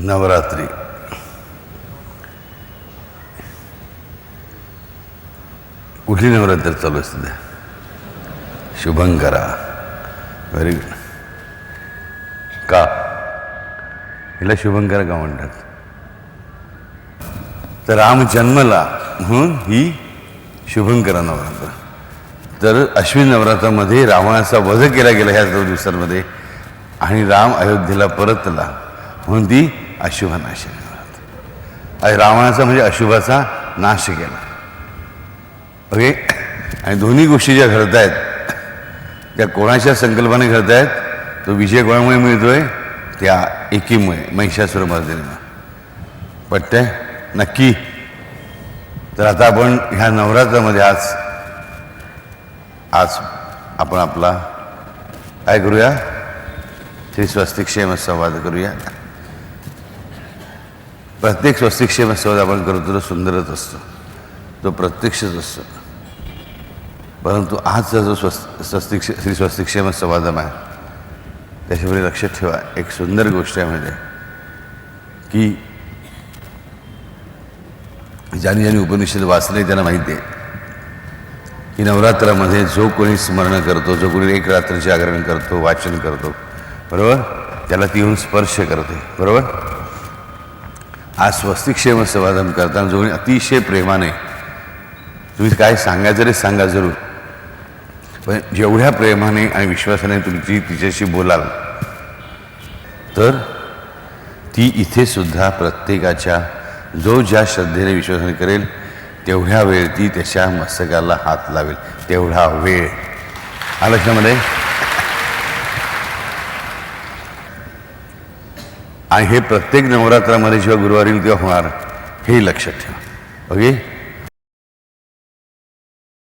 नवरात्री. कुठली नवरात्र चालू असते त्या शुभंकरा. व्हेरी गुड का? हिला शुभंकरा का म्हणतात? तर राम जन्मला म्हणून ही शुभंकरा नवरात्र. तर अश्विन नवरात्रामध्ये रावणाचा वध केला गेला ह्या दोन दिवसांमध्ये आणि राम अयोध्येला परतला. म्हणून ती अशुभ नाश रावणाचा म्हणजे अशुभाचा नाश केला. ओके आणि दोन्ही गोष्टी ज्या घडत आहेत त्या कोणाच्या संकल्पाने घडत आहेत तो विजय कोणामुळे मिळतोय? त्या एकीमुळे महिषासुर मर्दिनीमुळे. पटतंय? नक्की. तर आता आपण ह्या नवरात्रामध्ये आज आज आपण आपला काय करूया? श्री स्वस्तिक्षेम संवाद करूया. प्रत्येक स्वस्तिक्षेम संवाद आपण करतो तो सुंदरच असतो. तो प्रत्यक्षच असतो. परंतु आजचा जो स्वस्त स्वस्तिक्ष श्री स्वस्तिक्षेम संवादम आहे त्याच्यापुढे लक्षात ठेवा. एक सुंदर गोष्ट आहे म्हणजे की ज्यांनी ज्यांनी उपनिषद वाचले त्यांना माहिती आहे की नवरात्रामध्ये जो कोणी स्मरण करतो जो कोणी एक रात्र जागरण करतो वाचन करतो बरोबर? त्याला ती येऊन स्पर्श करते बरोबर? आज स्वस्तिक्षेम संवादन करताना जो अतिशय प्रेमाने. तुम्ही काय सांगायचं रे सांगा जरूर. पण जेवढ्या प्रेमाने आणि विश्वासाने तुमची तिच्याशी बोलाल तर ती इथे सुद्धा प्रत्येकाच्या जो ज्या श्रद्धेने विश्वासाने करेल तेवढ्या वेळ ती त्याच्या मस्तकाला हात लावेल. तेवढा वेळ. आलक्षामध्ये आणि हे प्रत्येक नवरात्रामध्ये जेव्हा गुरुवारी किंवा होणार हे लक्षात ठेवा. ओके?